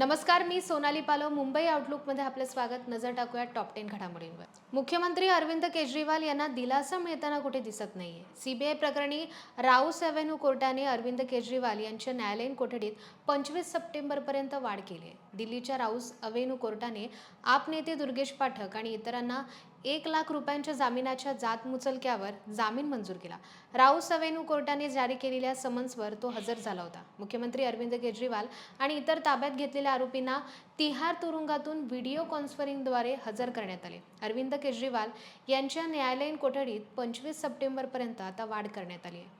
नमस्कार मी सोनाली पालो. मुंबई आउटलुकमध्ये आपलं स्वागत. नजर टाकूया टॉप टेन घडामोडींवर. मुख्यमंत्री अरविंद केजरीवाल यांना दिलासा मिळताना कुठे दिसत नाहीये. सीबीआय प्रकरणी राऊस अव्हेन्यू कोर्टाने अरविंद केजरीवाल यांच्या न्यायालयीन कोठडीत पंचवीस सप्टेंबरपर्यंत वाढ केली आहे. दिल्लीच्या राऊस अवेनू कोर्टाने आप नेते दुर्गेश पाठक आणि इतरांना एक लाख रुपयांच्या जामिनाच्या जात मुचलक्यावर जामीन मंजूर केला. राऊस अवेनू कोर्टाने जारी केलेल्या समन्सवर तो हजर झाला होता. मुख्यमंत्री अरविंद केजरीवाल आणि इतर ताब्यात घेतलेल्या आरोपींना तिहार तुरुंगातून व्हिडिओ कॉन्फरन्सिंगद्वारे हजर करण्यात आले. अरविंद केजरीवाल यांच्या न्यायालयीन कोठडीत पंचवीस सप्टेंबरपर्यंत आता वाढ करण्यात आली आहे.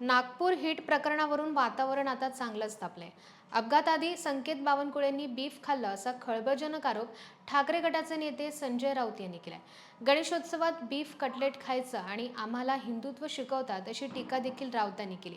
नागपूर हिट प्रकरणावरून वातावरण आता चांगलंच तापलंय. अपघाताआधी संकेत बावनकुळेंनी बीफ खाल्लं असा खळबळजनक आरोप ठाकरे गटाचे नेते संजय राऊत यांनी केलाय. गणेशोत्सवात बीफ कटलेट खायचं आणि आम्हाला हिंदुत्व शिकवतात अशी टीका देखील राऊतांनी केली.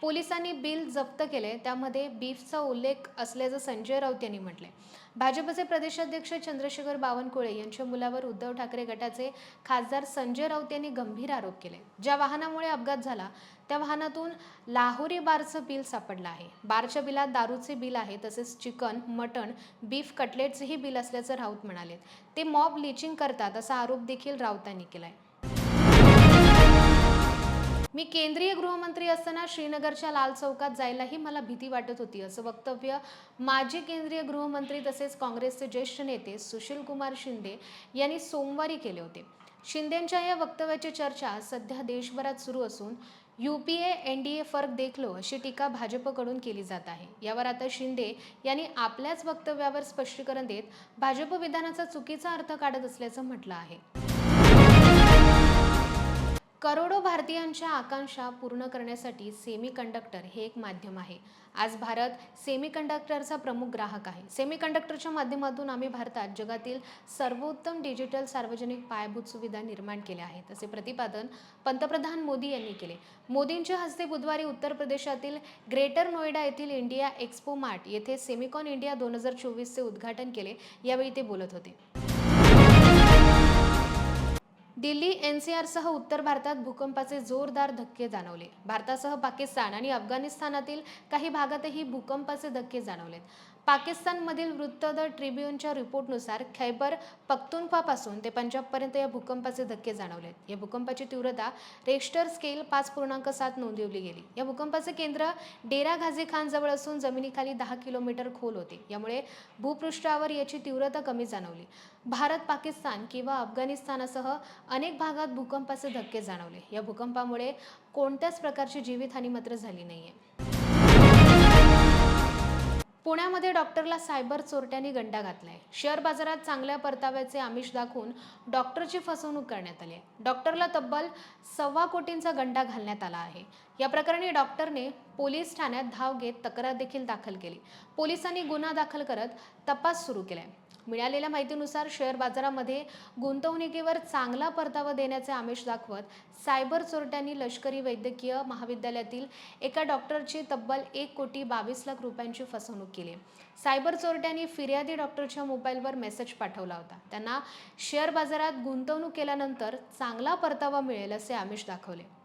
पोलिसांनी बिल जप्त केले त्यामध्ये बीफचा उल्लेख असल्याचं संजय राऊत यांनी म्हटलंय. भाजपचे प्रदेशाध्यक्ष चंद्रशेखर बावनकुळे यांच्या मुलावर उद्धव ठाकरे गटाचे खासदार संजय राऊत यांनी गंभीर आरोप केले. ज्या वाहनामुळे अपघात झाला त्या वाहनातून लाहोरी बारचं बिल सापडलं आहे. बारच्या बिलात दारूचे बिल आहे तसेच चिकन मटण बीफ कटलेटचेही बिल असल्याचं राऊत म्हणाले ते मॉब लिचिंग करतात असा आरोप देखील राऊतांनी केलाय. मी केंद्रीय गृहमंत्री असताना श्रीनगरच्या लाल चौकात जायलाही मला भीती वाटत होती. असं वक्तव्य माजी केंद्रीय गृहमंत्री तसेच काँग्रेसचे ज्येष्ठ नेते सुशील कुमार शिंदे यांनी सोमवारी केले होते. शिंदेंच्या या वक्तव्याची चर्चा सध्या देशभरात सुरू असून U P A N D A फरक देखलो अशी टीका भाजपकडून केली जात आहे. यावर आता शिंदे यांनी आपल्याच वक्तव्यावर स्पष्टीकरण देत भाजप विधानाचा चुकीचा अर्थ काढत असल्याचं म्हटलं आहे. करोडो भारतीयांच्या आकांक्षा पूर्ण करण्यासाठी सेमी कंडक्टर हे एक माध्यम आहे. आज भारत सेमी कंडक्टरचा प्रमुख ग्राहक आहे. सेमी कंडक्टरच्या माध्यमातून आम्ही भारतात जगातील सर्वोत्तम डिजिटल सार्वजनिक पायाभूत सुविधा निर्माण केल्या आहेत असे प्रतिपादन पंतप्रधान मोदी यांनी केले. मोदींच्या हस्ते बुधवारी उत्तर प्रदेशातील ग्रेटर नोएडा येथील इंडिया एक्सपो मार्ट येथे सेमिकॉन इंडिया दोन हजार चोवीसचे उद्घाटन केले यावेळी ते बोलत होते. दिल्ली एनसीआरसह उत्तर भारतात भूकंपाचे जोरदार धक्के जाणवले. भारतासह पाकिस्तान आणि अफगाणिस्तानातील काही भागातही भूकंपाचे धक्के जाणवलेत. पाकिस्तानमधील वृत्त द ट्रिब्युनच्या रिपोर्टनुसार खैबर पख्तुनख्वापासून ते पंजाबपर्यंत या भूकंपाचे धक्के जाणवलेत. या भूकंपाची तीव्रता रेक्स्टर स्केल पाच पूर्णांक सात नोंदवली गेली. या भूकंपाचे केंद्र डेरा घाझी खान जवळ असून जमिनीखाली दहा किलोमीटर खोल होते. यामुळे भूपृष्ठावर याची तीव्रता कमी जाणवली. भारत पाकिस्तान किंवा अफगाणिस्तानासह अनेक भागात भूकंपाचे धक्के जाणवले. या भूकंपामुळे कोणत्याच प्रकारची जीवितहानी मात्र झाली नाहीये. पुण्यामध्ये डॉक्टरला सायबर चोरट्यांनी गंडा घातलाय. शेअर बाजारात चांगल्या परताव्याचे आमिष दाखवून डॉक्टरची फसवणूक करण्यात आली आहे. डॉक्टरला तब्बल सव्वा कोटींचा गंडा घालण्यात आला आहे. या प्रकरणी डॉक्टरने पोलीस ठाण्यात धाव घेत तक्रार देखील दाखल केली. पोलिसांनी गुन्हा दाखल करत तपास सुरू केलाय. मिळालेल्या माहितीनुसार शेअर बाजारामध्ये गुंतवणुकीवर चांगला परतावा देण्याचे आमिष दाखवत सायबर चोरट्यांनी लष्करी वैद्यकीय महाविद्यालयातील एका डॉक्टरची तब्बल एक कोटी बावीस लाख रुपयांची फसवणूक केली. सायबर चोरट्यांनी फिर्यादी डॉक्टरच्या मोबाईलवर मेसेज पाठवला होता. त्यांना शेअर बाजारात गुंतवणूक केल्यानंतर चांगला परतावा मिळेल असे आमिष दाखवले.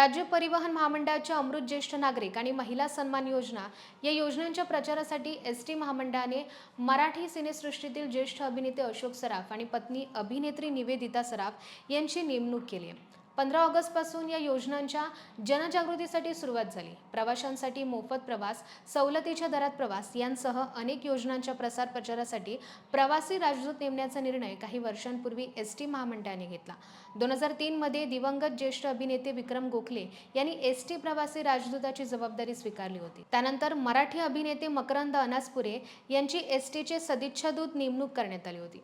राज्य परिवहन महामंडळाच्या अमृत ज्येष्ठ नागरिक आणि महिला सन्मान योजना या योजनांच्या प्रचारासाठी एस टी महामंडळाने मराठी सिनेसृष्टीतील ज्येष्ठ अभिनेते अशोक सराफ आणि पत्नी अभिनेत्री निवेदिता सराफ यांची नेमणूक केली आहे. पंधरा ऑगस्टपासून या योजनांच्या जनजागृतीसाठी सुरुवात झाली. प्रवाशांसाठी मोफत प्रवास सवलतीच्या दरात प्रवास यांसह अनेक योजनांच्या प्रसार प्रचारासाठी प्रवासी राजदूत नेमण्याचा निर्णय काही वर्षांपूर्वी एस टी महामंडळाने घेतला. दोन हजार तीनमध्ये दिवंगत ज्येष्ठ अभिनेते विक्रम गोखले यांनी एस टी प्रवासी राजदूताची जबाबदारी स्वीकारली होती. त्यानंतर मराठी अभिनेते मकरंद अनासपुरे यांची एस टीचे सदिच्छादूत नेमणूक करण्यात आली होती.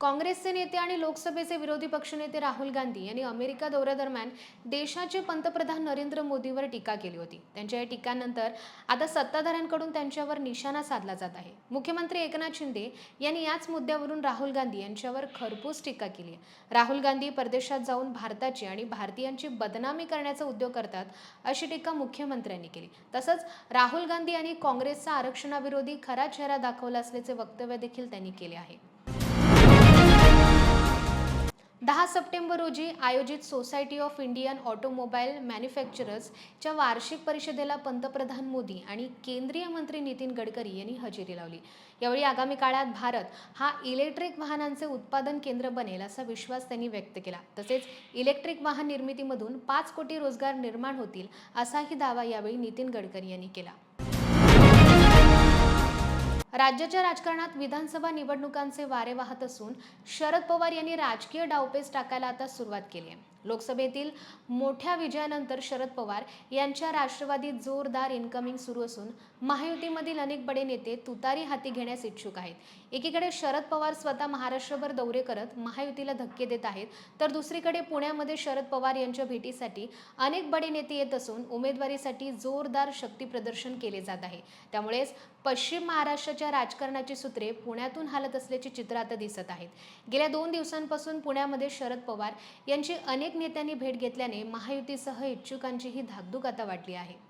काँग्रेसचे नेते आणि लोकसभेचे विरोधी पक्षनेते राहुल गांधी यांनी अमेरिका दौऱ्यादरम्यान देशाचे पंतप्रधान नरेंद्र मोदीवर टीका केली होती. त्यांच्या या टीकानंतर आता सत्ताधाऱ्यांकडून त्यांच्यावर निशाणा साधला जात आहे. मुख्यमंत्री एकनाथ शिंदे यांनी याच मुद्द्यावरून राहुल गांधी यांच्यावर खरपूस टीका केली आहे. राहुल गांधी परदेशात जाऊन भारताची आणि भारतीयांची बदनामी करण्याचा उद्योग करतात अशी टीका मुख्यमंत्र्यांनी केली. तसंच राहुल गांधी यांनी काँग्रेसचा आरक्षणाविरोधी खरा चेहरा दाखवला असल्याचे वक्तव्य देखील त्यांनी केले आहे. दहा सप्टेंबर रोजी आयोजित सोसायटी ऑफ इंडियन ऑटोमोबाईल मॅन्युफॅक्चरर्सच्या वार्षिक परिषदेला पंतप्रधान मोदी आणि केंद्रीय मंत्री नितीन गडकरी यांनी हजेरी लावली. यावेळी आगामी काळात भारत हा इलेक्ट्रिक वाहनांचे उत्पादन केंद्र बनेल असा विश्वास त्यांनी व्यक्त केला. तसेच इलेक्ट्रिक वाहन निर्मितीमधून पाच कोटी रोजगार निर्माण होतील असाही दावा यावेळी नितीन गडकरी यांनी केला. राज्याच्या राजकारणात विधानसभा निवडणुकांचे वारे वाहत असून शरद पवार यांनी राजकीय डावपेच टाकायला आता सुरुवात केली आहे. लोकसभेतील मोठ्या विजयानंतर शरद पवार यांच्या राष्ट्रवादीत जोरदार इन्कमिंग सुरू असून महायुतीमधील अनेक बडे नेते तुतारी हाती घेण्यास इच्छुक आहेत. एकीकडे शरद पवार स्वतः महाराष्ट्रभर दौरे करत महायुतीला धक्के देत आहेत तर दुसरीकडे पुण्यामध्ये शरद पवार यांच्या भेटीसाठी अनेक बडे नेते येत असून उमेदवारीसाठी जोरदार शक्ती प्रदर्शन केले जात आहे. त्यामुळेच पश्चिम महाराष्ट्राच्या राजकारणाची सूत्रे पुण्यातून हालत असल्याचे चित्र आता दिसत आहेत. गेल्या दोन दिवसांपासून पुण्यामध्ये शरद पवार यांची अनेक नेत्यांनी भेट घेतल्याने महायुतीसह इच्छुकांचीही धाकधूक आता वाटली आहे.